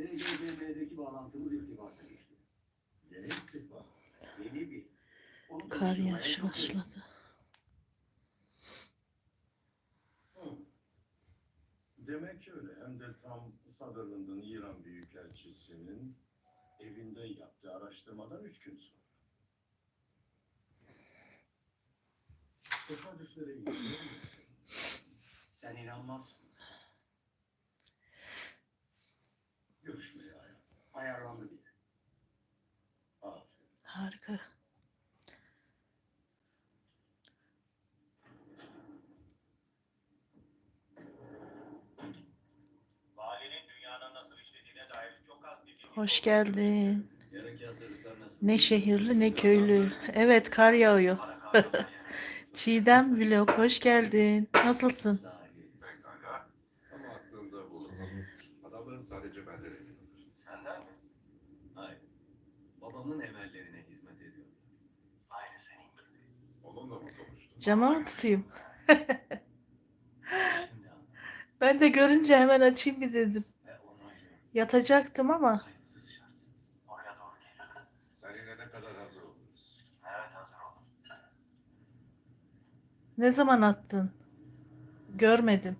DGDM'deki bağlantımız irtibata geçti. Yeni istikbal. Yeni bir. Onu Kar yağışı başladı. Demek öyle. Hem de tam Sutherland'ın İran Büyükelçisi'nin evinde yaptığı araştırmadan üç gün sonra. Tesadüflere inanıyor musun? Sen inanmazsın. Ayarlandı bile. Aferin. Harika. Valinin dünyanın nasıl işlediğine dair çok az bir bilgi Hoş geldin. Yarınki hazırlıklar nasıl? Ne şehirli ne köylü. Evet kar yağıyor. Çiğdem vlog hoş geldin. Nasılsın? Cama mı tutayım? Ben de görünce hemen açayım bir dedim. Onaylıyorum. Yatacaktım ama ne zaman attın? Görmedim.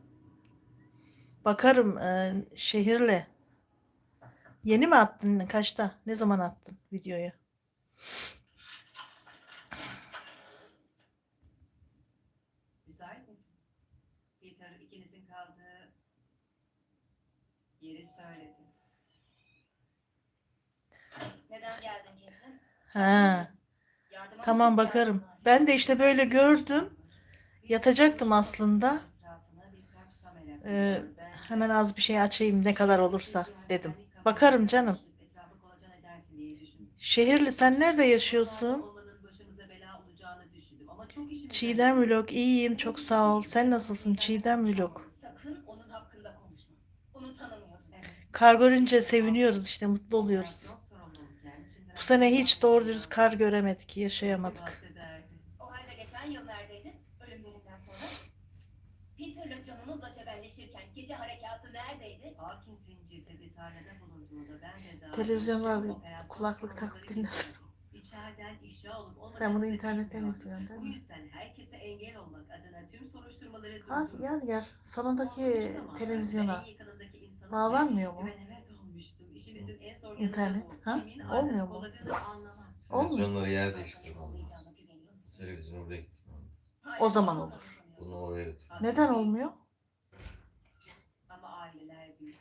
Bakarım e, şehirle. Yeni mi attın? Kaçta? Ne zaman attın videoyu? Yeri söyledi. Neden geldin Cemre? Ha, Yardıma tamam mı bakarım. var? Ben de işte böyle gördüm. Yatacaktım aslında. Etrafına birkaç kamera Ee. Ben- Hemen az bir şey açayım ne kadar olursa dedim. Bakarım canım. Etrafı kolaçan edersin diye düşündüm. Şehirli sen nerede yaşıyorsun? Olmanın başımıza bela olacağını düşündüm ama çok işimize Çiğdem Vlog iyiyim çok sağ ol. Sen nasılsın Çiğdem Vlog? Evet. Kar görünce seviniyoruz işte mutlu oluyoruz. Bu sene hiç doğru dürüst kar göremedik, yaşayamadık. O halde geçen yıl neredeydin? Ölümlerinden sonra. Peter'la canımızla cebelleşirken gece harekatı neredeydi? Hawkins'in cesedi tarlada bulunduğunda ben de Televizyon var diye operasyon kulaklık takıp sorunları İçeriden ifşa olup olmadığını Sen bunu internetten bilmiyordum. izliyorsun değil Bu mi? yüzden herkese engel olmak adına tüm soruşturmaları Ha, durdurdum. yani gel salondaki televizyona bağlanmıyor mu? güvenemez olmuştum. İşimizin en zor yanı İnternet, bu. ha? Kimin Olmuyor mu? kolladığını anlamak. Olmuyor. Televizyonları yer değiştirmem lazım. Televizyonu oraya. Hayır, O zaman olur. Bunu oraya götür. Neden olmuyor? Ama aileler büyür.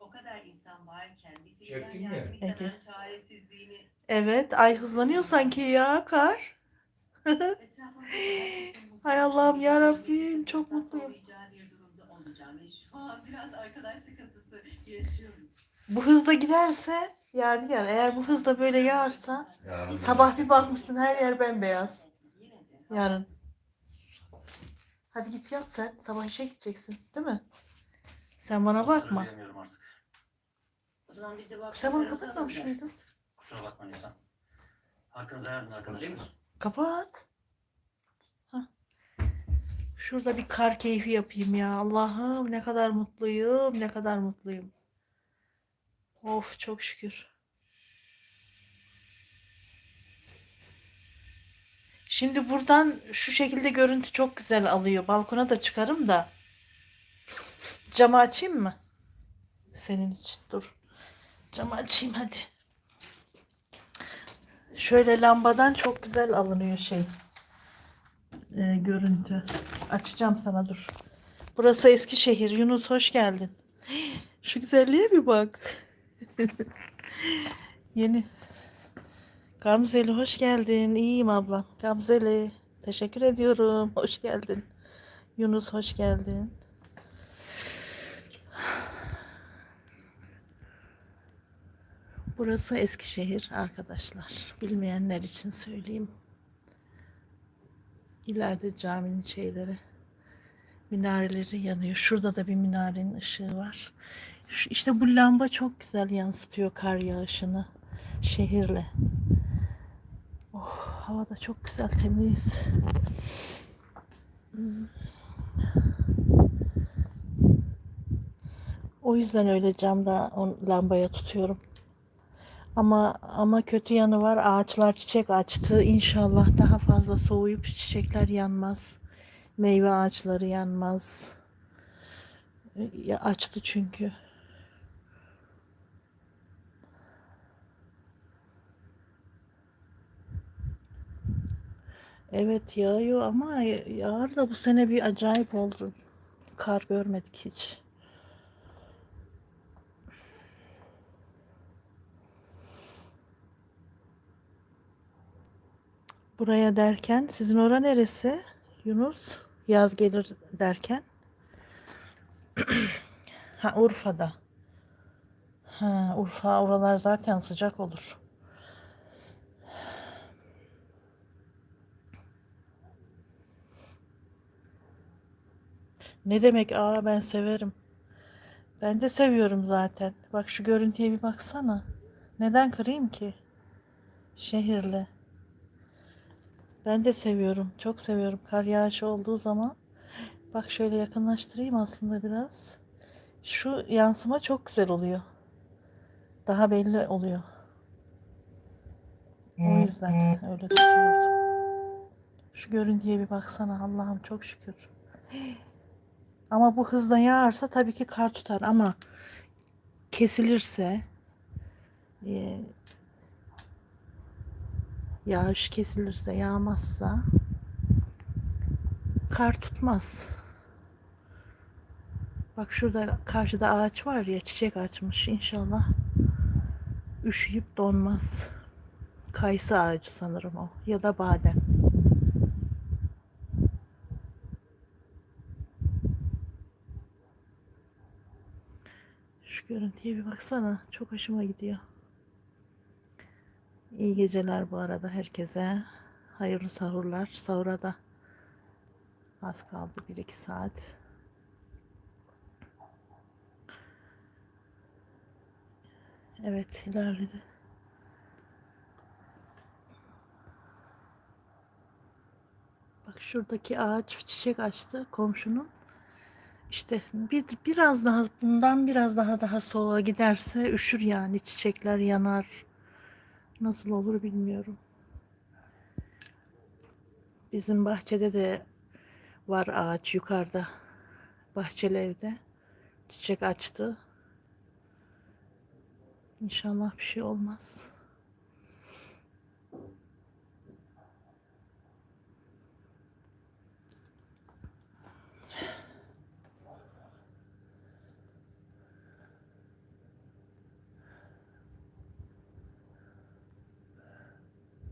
O kadar insan varken bir Çektin mi? yardım istemem Ege. çaresizliğimi Evet, ay hızlanıyor sanki ya kar. etrafımda Hay Allah'ım ya Rabbim, çok mutluyum. olmayacağı bir durumda olacağım ve şu an biraz arkadaş sıkıntısı yaşıyorum. Bu hızda giderse Yadigar eğer bu hızda böyle yağarsa Yarın sabah bir bakmışsın her yer bembeyaz. Yine de Yarın. Hadi git yat sen. Sabah işe gideceksin değil mi? Sen bana bakma. Söyleyemiyorum artık. O zaman biz de bu akşam Sen bunu kapatmamış mıydın? Kusura bakma Nisan. Hakkınızı yardım arkadaşlar. Kapat. Hah. Şurada bir kar keyfi yapayım ya. Allah'ım ne kadar mutluyum, ne kadar mutluyum. Of çok şükür. Şimdi buradan şu şekilde görüntü çok güzel alıyor. Balkona da çıkarım da. Camı açayım mı? Senin için. Dur. Camı açayım hadi. Şöyle lambadan çok güzel alınıyor şey. e, görüntü. Açacağım sana dur. Burası Eskişehir. Yunus hoş geldin. Şu güzelliğe bir bak. Yeni. Gamzeli hoş geldin. İyiyim ablam. Gamzeli. Teşekkür ediyorum. Hoş geldin. Yunus hoş geldin. Burası Eskişehir arkadaşlar. Bilmeyenler için söyleyeyim. İleride caminin şeyleri, minareleri yanıyor. Şurada da bir minarenin ışığı var. Şu, işte bu lamba çok güzel yansıtıyor kar yağışını şehirle. Oh, hava da çok güzel temiz. O yüzden öyle camda on, lambaya tutuyorum. Ama ama kötü yanı var. Ağaçlar çiçek açtı. İnşallah daha fazla soğuyup çiçekler yanmaz. Meyve ağaçları yanmaz. Ya açtı çünkü. Evet yağıyor ama yağar da bu sene bir acayip oldu. Kar görmedik hiç. Buraya derken sizin ora neresi? Yunus yaz gelir derken. ha Urfa'da. Ha Urfa oralar zaten sıcak olur. Ne demek aa ben severim. Ben de seviyorum zaten. Bak şu görüntüye bir baksana. Neden kırayım ki? Şehirli. Ben de seviyorum. Çok seviyorum. Kar yağışı olduğu zaman. Bak şöyle yakınlaştırayım aslında biraz. Şu yansıma çok güzel oluyor. Daha belli oluyor. O yüzden öyle tutuyordum. Şu görüntüye bir baksana Allah'ım çok şükür. Ama bu hızla yağarsa tabii ki kar tutar ama kesilirse e, yağış kesilirse yağmazsa kar tutmaz. Bak şurada karşıda ağaç var ya çiçek açmış inşallah üşüyüp donmaz. Kayısı ağacı sanırım o ya da badem. Şu görüntüye bir baksana. Çok hoşuma gidiyor. İyi geceler bu arada herkese. Hayırlı sahurlar. Sahura da az kaldı. 1-2 saat. Evet ilerledi. Bak şuradaki ağaç çiçek açtı komşunun. İşte bir, biraz daha bundan biraz daha daha soğuğa giderse üşür yani çiçekler yanar. Nasıl olur bilmiyorum. Bizim bahçede de var ağaç yukarıda. Bahçeli evde. Çiçek açtı. İnşallah bir şey olmaz.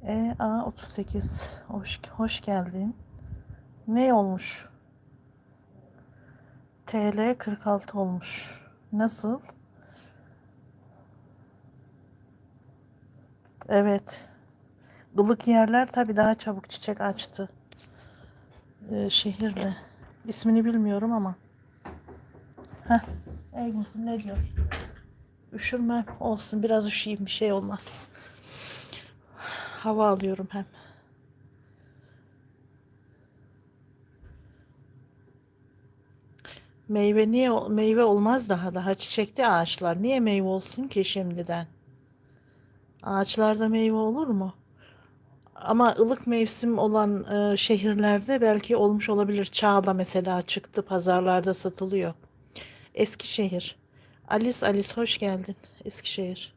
E A 38 hoş hoş geldin. Ne olmuş? TL 46 olmuş. Nasıl? Evet. Ilık yerler tabii daha çabuk çiçek açtı. Ee, şehirde. İsmini bilmiyorum ama. Heh. Ey ne diyor? Üşürmem. Olsun biraz üşüyeyim bir şey olmaz. Hava alıyorum hem. Meyve niye meyve olmaz daha daha çiçekli ağaçlar. Niye meyve olsun ki şimdiden? Ağaçlarda meyve olur mu? Ama ılık mevsim olan e, şehirlerde belki olmuş olabilir. Çağla mesela çıktı pazarlarda satılıyor. Eskişehir. Alice Alice hoş geldin. Eskişehir.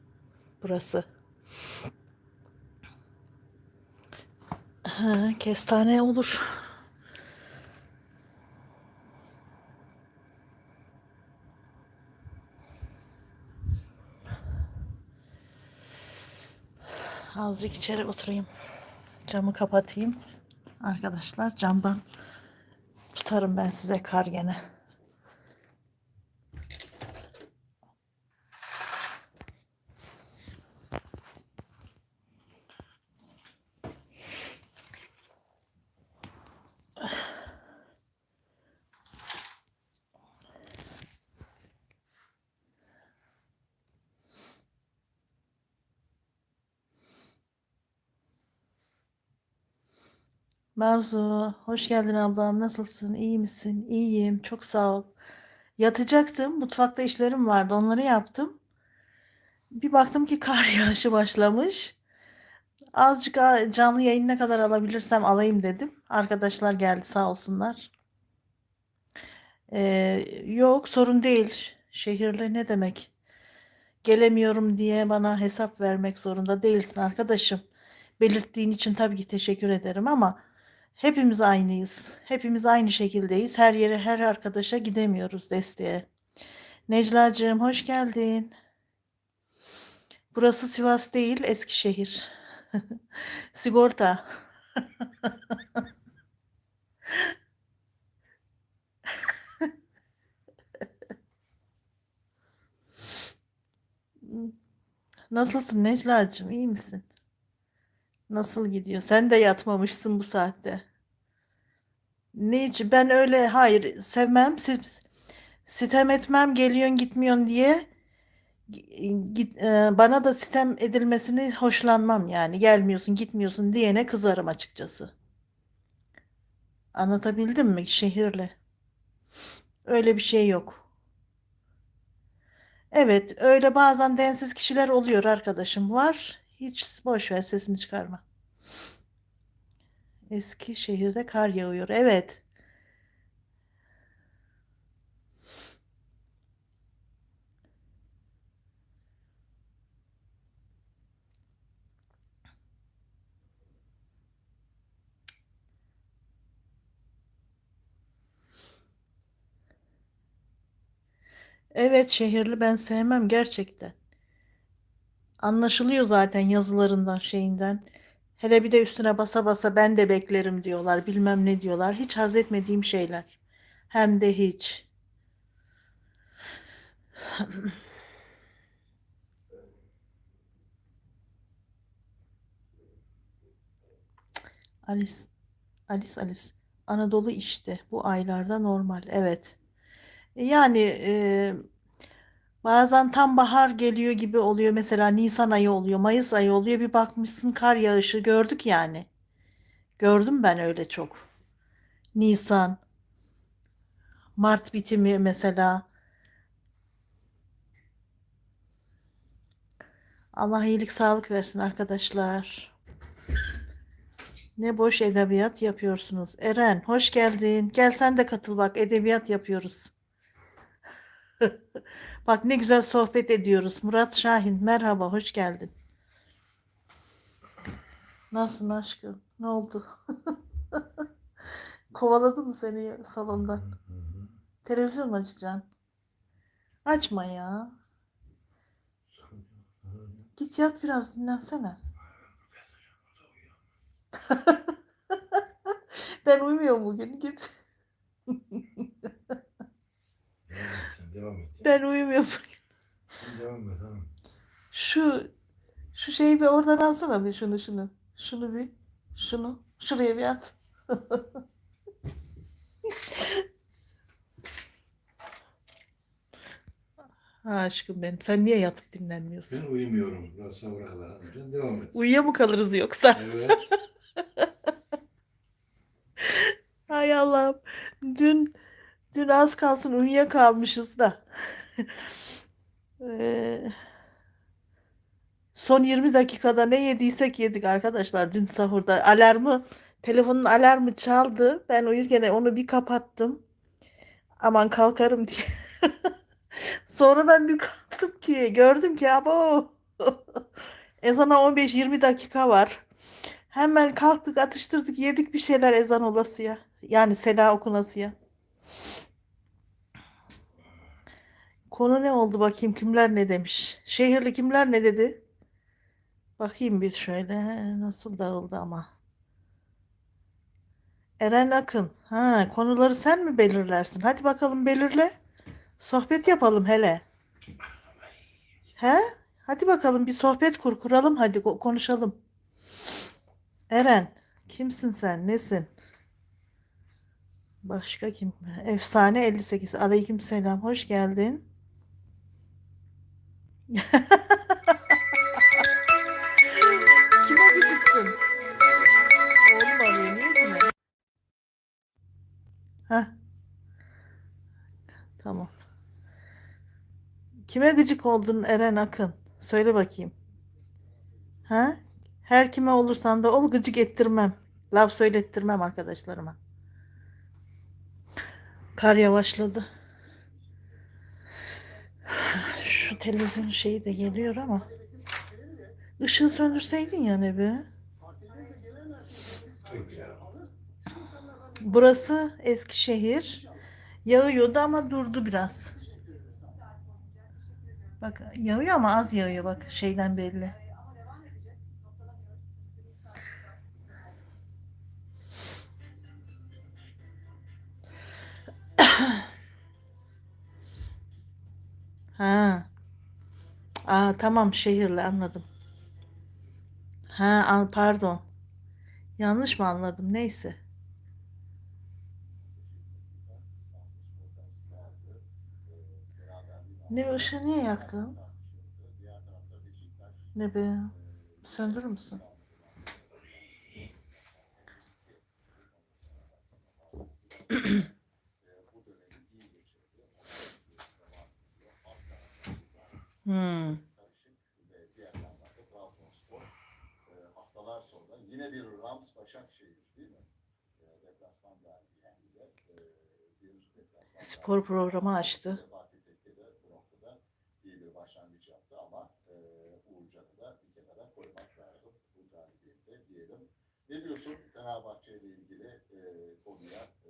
Burası. Ha, kestane olur. Azıcık içeri oturayım. Camı kapatayım. Arkadaşlar camdan tutarım ben size kar gene. Mevzu, hoş geldin ablam. Nasılsın? İyi misin? İyiyim. Çok sağ ol. Yatacaktım. Mutfakta işlerim vardı. Onları yaptım. Bir baktım ki kar yağışı başlamış. Azıcık canlı yayın ne kadar alabilirsem alayım dedim. Arkadaşlar geldi sağ olsunlar. Ee, yok sorun değil. Şehirli ne demek? Gelemiyorum diye bana hesap vermek zorunda değilsin arkadaşım. Belirttiğin için tabii ki teşekkür ederim ama hepimiz aynıyız. Hepimiz aynı şekildeyiz. Her yere her arkadaşa gidemiyoruz desteğe. Neclacığım hoş geldin. Burası Sivas değil, Eskişehir. Sigorta. Nasılsın Necla'cığım? İyi misin? Nasıl gidiyor? Sen de yatmamışsın bu saatte. Ne için? Ben öyle hayır sevmem. si- Sitem etmem geliyorsun gitmiyorsun diye git, e, bana da sitem edilmesini hoşlanmam yani. Gelmiyorsun gitmiyorsun diyene kızarım açıkçası. Anlatabildim mi? Şehirle. Öyle bir şey yok. Evet, öyle bazen densiz kişiler oluyor arkadaşım. Var. Hiç boş ver sesini çıkarma. Eski şehirde kar yağıyor. Evet. Evet, şehirli ben sevmem gerçekten. Anlaşılıyor zaten yazılarından şeyinden. Hele bir de üstüne basa basa ben de beklerim diyorlar. Bilmem ne diyorlar. Hiç haz etmediğim şeyler. Hem de hiç. Alice, Alice, Alice. Anadolu işte. Bu aylarda normal. Evet. Yani e, bazen tam bahar geliyor gibi oluyor. Mesela Nisan ayı oluyor, Mayıs ayı oluyor. Bir bakmışsın kar yağışı gördük yani. Gördüm ben öyle çok. Nisan, Mart bitimi mesela. Allah iyilik sağlık versin arkadaşlar. Ne boş edebiyat yapıyorsunuz. Eren, hoş geldin. Gel sen de katıl bak, edebiyat yapıyoruz. Bak ne güzel sohbet ediyoruz. Murat Şahin, merhaba, hoş geldin. Nasılsın aşkım? Ne oldu? Kovaladı mı seni salondan? Televizyon mu açacaksın? Açma ya. Git yat biraz dinlensene. Ben uyumuyorum bugün. Git. Devam et. Ben uyumuyorum. Devam et hanım. Şu şu şeyi bir oradan alsana bir şunu şunu. Şunu bir. Şunu. Şuraya bir at. Ha aşkım benim. Sen niye yatıp dinlenmiyorsun? Ben uyumuyorum. Biraz sahura kadar hanım. Sen devam et. Uyuya mı kalırız yoksa? Evet. Hay Allah'ım. Dün dün az kalsın uyuyakalmışız da. Eee, son 20 dakikada ne yediysek yedik arkadaşlar dün sahurda. Alarmı, telefonun alarmı çaldı. Ben uyurken onu bir kapattım. Aman kalkarım diye. Sonradan bir kalktım ki gördüm ki abo. Ezana 15-20 dakika var. Hemen kalktık atıştırdık yedik bir şeyler ezan olasıya. Yani sela okunasıya. Konu ne oldu bakayım kimler ne demiş. Şehirli kimler ne dedi? Bakayım bir şöyle nasıl dağıldı ama. Eren Akın. Ha, konuları sen mi belirlersin? Hadi bakalım belirle. Sohbet yapalım hele. He? Hadi bakalım bir sohbet kur kuralım hadi ko- konuşalım. Eren, kimsin sen? Nesin? Başka kim? Efsane 58. Aleyküm selam. Hoş geldin. Kime gıcıksın? Oğlum arıyor. Niye yine? Heh. Tamam. Kime gıcık oldun Eren Akın? Söyle bakayım. Ha? Her kime olursan da ol gıcık ettirmem. Laf söylettirmem arkadaşlarıma. Kar yavaşladı. Şu televizyon şeyi de geliyor ama. Işığı söndürseydin ya ne be. Burası Eskişehir. Yağıyordu ama durdu biraz. Bak yağıyor ama az yağıyor bak şeyden belli. Ha. Aa tamam şehirle anladım. Ha pardon. Yanlış mı anladım? Neyse. Ne ışığı niye yaktın? Ne be? Söndürür müsün? Hmm. haftalar sonra yine bir Rams Başakşehir değil mi? Deplasman galibiyetiyle e, bir deplasman Spor programı açtı. Bir başlangıç yaptı ama e, bir kenara koymak lazım bu galibiyette diyelim. Ne diyorsun Fenerbahçe ile ilgili e, konuya e,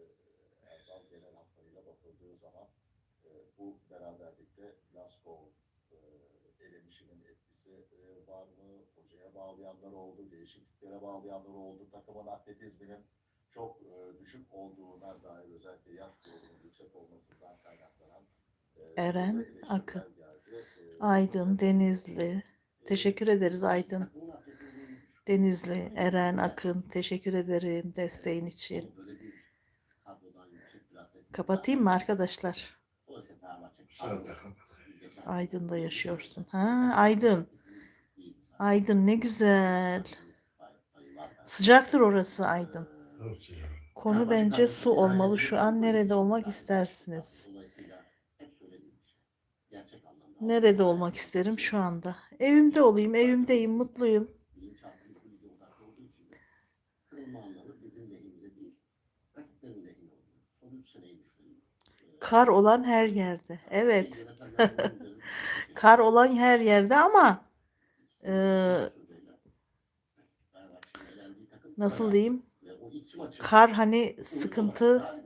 Erdal genel hatlarıyla bakıldığı zaman e, bu beraberlikte Glasgow e, elenişinin etkisi e, var mı? Hocaya bağlayanlar oldu, değişikliklere bağlayanlar oldu. Takımın atletizminin çok e, düşük olduğuna dair özellikle yaş grubunun yüksek olmasından kaynaklanan Eren Akın. Aydın, Denizli. Teşekkür ederiz Aydın. Denizli, Eren Akın. Teşekkür ederim desteğin için. Kapatayım mı arkadaşlar? Fenerbahçe- Saat kapat. Aydın'da yaşıyorsun. Ha, Aydın. Aydın ne güzel. Sıcaktır orası Aydın. Konu bence su olmalı. Şu an nerede olmak istersiniz? Nerede olmak isterim şu anda? Evimde olayım, evimdeyim, mutluyum. Kar olan her yerde. Evet. Kar olan her yerde ama takım nasıl diyeyim? Kar hani sıkıntı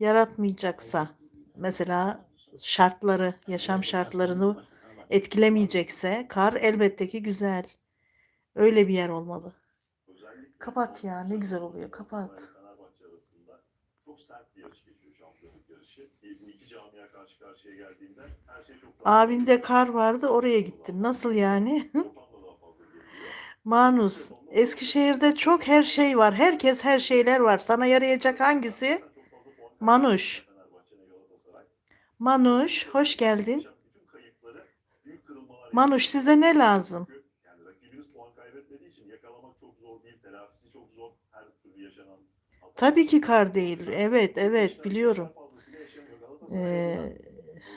yaratmayacaksa, mesela şartları, yaşam şartlarını etkilemeyecekse kar elbette ki güzel. Öyle bir yer olmalı. Kapat ya, ne güzel oluyor, kapat. Fenerbahçe arasında çok sert bir yarış geçiyor şampiyonluk yarışı. Bu iki camia karşı karşıya geldiğinde her şey çok Abinde kar vardı, oraya gittin. Nasıl yani? Manus, Eskişehir'de çok her şey var. Herkes her şeyler var. Sana yarayacak hangisi? Manuş. Manuş, hoş geldin. Manuş size ne lazım? Tabii ki kar değil. Evet, evet biliyorum. daha fazlasıyla yaşamıyor. Galatasaray Ee,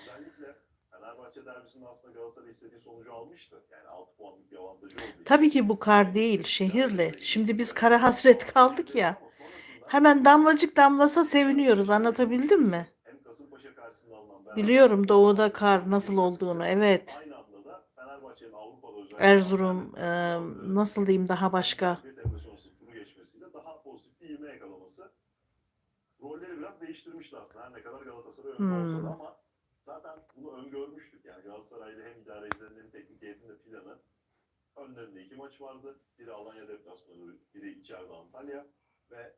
Özellikle Fenerbahçe derbisinde aslında Galatasaray istediği sonucu almıştı. Yani 6 puanlık bir avantajı oldu. tabii ki bu kar değil, şehirli. Şimdi biz kara hasret kaldık ya. Hemen damlacık damlasa seviniyoruz. Anlatabildim mi? Biliyorum doğuda kar nasıl olduğunu. Evet. Erzurum, e, nasıl diyeyim daha başka. bir depresyonsuz turu geçmesiyle daha pozitif bir ivme yakalaması değiştirmişti aslında. Her ne kadar Galatasaray önde Hmm. olsa da ama zaten bunu öngörmüştük. Yani Galatasaray'da hem idarecilerin hem teknik heyetin de planı önlerinde iki maç vardı. Biri Alanya deplasmanı, biri içeride Antalya ve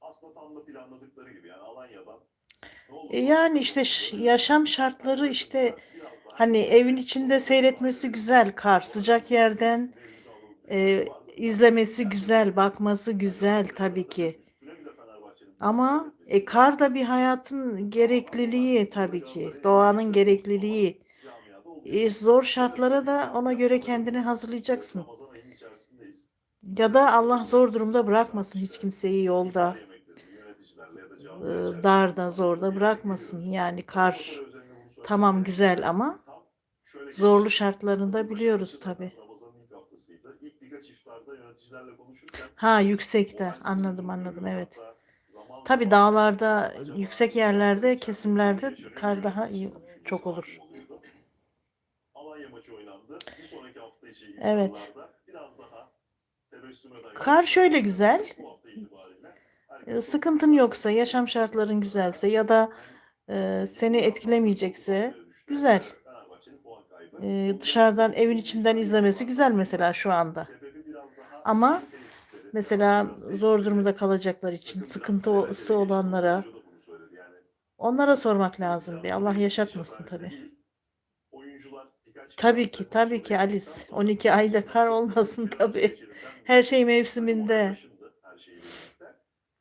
aslında tam da planladıkları gibi yani Alanya'dan E, Yani işte yaşam şartları işte hani evin içinde seyretmesi güzel kar. Sıcak yerden e, izlemesi güzel, bakması güzel tabii ki. Ama e, kar da bir hayatın gerekliliği tabii ki. Doğanın gerekliliği. E, zor şartlara da ona göre kendini hazırlayacaksın. Ya da Allah zor durumda bırakmasın hiç kimseyi yolda, e, darda, zorda bırakmasın. Yani kar Tamam güzel ama zorlu şartlarını da biliyoruz başı tabi. Ramazan'ın ilk haftasıydı. İlk birkaç iftarda yöneticilerle konuşurken Ha yüksekte anladım anladım evet. Tabi dağlarda yüksek yerlerde kesimlerde kar daha iyi çok olur. Evet. Kar şöyle güzel. E, herkes Sıkıntın yoksa, yaşam şartların güzelse ya da e, seni etkilemeyecekse güzel. E, dışarıdan evin içinden izlemesi güzel mesela şu anda. Ama Mesela zor durumda kalacaklar için, sıkıntısı olanlara, onlara sormak lazım bir. Allah yaşatmasın tabi. Tabii ki, tabii ki Alice. 12 ayda kar olmasın tabii. Her şey mevsiminde.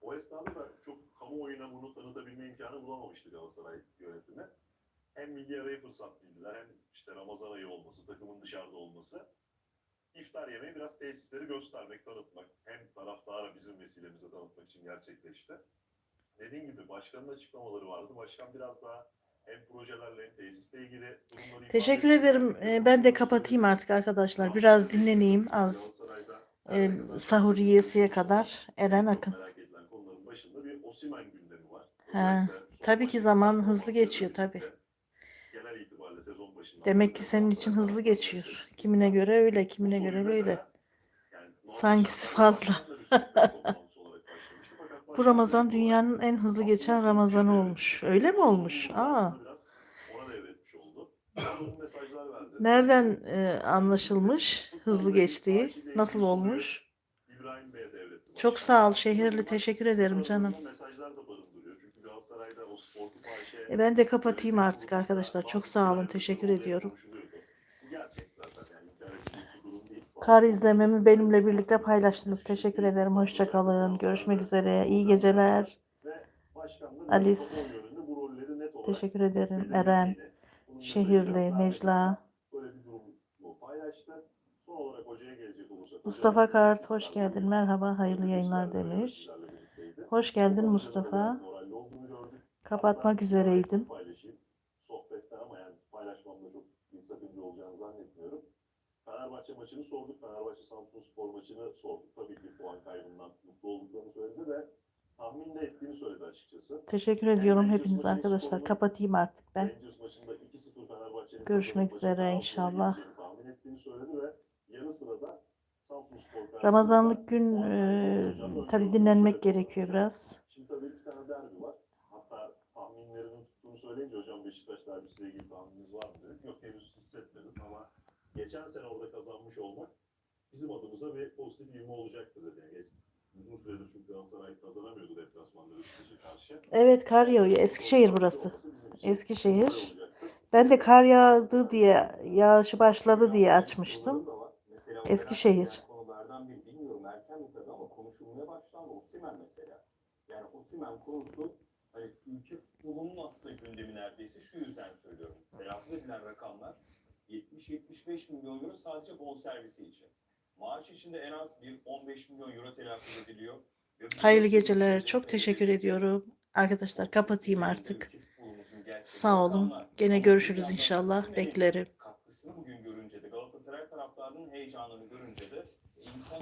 O esnada da çok kamuoyuna bunu tanıtabilme imkanı bulamamıştı Galatasaray yönetimi. Hem milli arayı fırsat bildiler hem işte Ramazan ayı olması, takımın dışarıda olması. İftar yemeği biraz tesisleri göstermek, tanıtmak. Hem taraftara bizim vesilemize tanıtmak için gerçekleşti. Dediğim gibi başkanın açıklamaları vardı. Başkan biraz daha hem projelerle hem tesisle ilgili durumları Teşekkür ederim. E, Ben de kapatayım artık arkadaşlar. Biraz dinleneyim az. E, sahur yiyesiye kadar Eren Akın. Merak edilen konuların başında bir Osimhen gündemi var. Ha, tabii ki zaman hızlı geçiyor, tabii. Demek ki senin için hızlı geçiyor. Kimine göre öyle, kimine göre böyle. Sankisi fazla. Fakat Bu Ramazan dünyanın en hızlı geçen Ramazanı olmuş. Öyle mi olmuş? Aa, nereden e, anlaşılmış hızlı geçtiği? Nasıl olmuş? Çok sağ ol şehirli. Teşekkür ederim canım. Mesajlar da barındırıyor. Çünkü Galatasaray'da o sportif Ayşe E, ben de kapatayım artık arkadaşlar. Çok sağ olun. Teşekkür ediyorum. Kar izlememi benimle birlikte paylaştınız. Teşekkür ederim. Hoşçakalın. Görüşmek üzere. İyi geceler. Alice. Teşekkür ederim. Eren, Şehirli, Necla. Mustafa Kart hoş geldin. Merhaba. Hayırlı yayınlar demiş. Hoş geldin Mustafa. Kapatmak üzereydim. Sohbetten ama yani paylaşmamda çok bir sakınca olacağını zannetmiyorum. Fenerbahçe maçını sorduk. Fenerbahçe Samsun Spor maçını sorduk. Tabii ki puan kaybından mutlu olduklarını söyledi ve tahmin de ettiğini söyledi açıkçası. Teşekkür ediyorum hepiniz arkadaşlar. Kapatayım artık ben. Rangers maçında 2-0 Fenerbahçe'nin Görüşmek üzere inşallah. Ramazanlık gün e, tabii dinlenmek gerekiyor biraz. Şimdi tabii söyleyince hocam Beşiktaş derbisiyle ilgili tahmininiz var mı dedik. Yok henüz hissetmedim ama geçen sene orada kazanmış olmak bizim adımıza bir pozitif ivme olacaktır dedi. Yani geç- uzun süredir çünkü Galatasaray kazanamıyordu deplasmanda Beşiktaş'a karşı. Evet kar yağıyor. Eskişehir burası. Eskişehir. Ben de kar yağdı diye, yağışı başladı diye açmıştım. Eskişehir. Konulardan bir bilmiyorum erken mi tabii ama konuşulmaya başlandı. Osimhen mesela. Yani Osimhen konusu hani ülke futbolunun aslında gündemi neredeyse şu yüzden söylüyorum. Telaffuz edilen rakamlar 70-75 milyon euro sadece bonservisi için. Maaş içinde en az bir 15 milyon euro telaffuz ediliyor. Hayırlı geceler. Çok teşekkür ediyorum. Arkadaşlar kapatayım artık. Sağ olun. Gene görüşürüz inşallah. Beklerim. katkısını bugün görünce de Galatasaray taraftarının heyecanını görünce de insan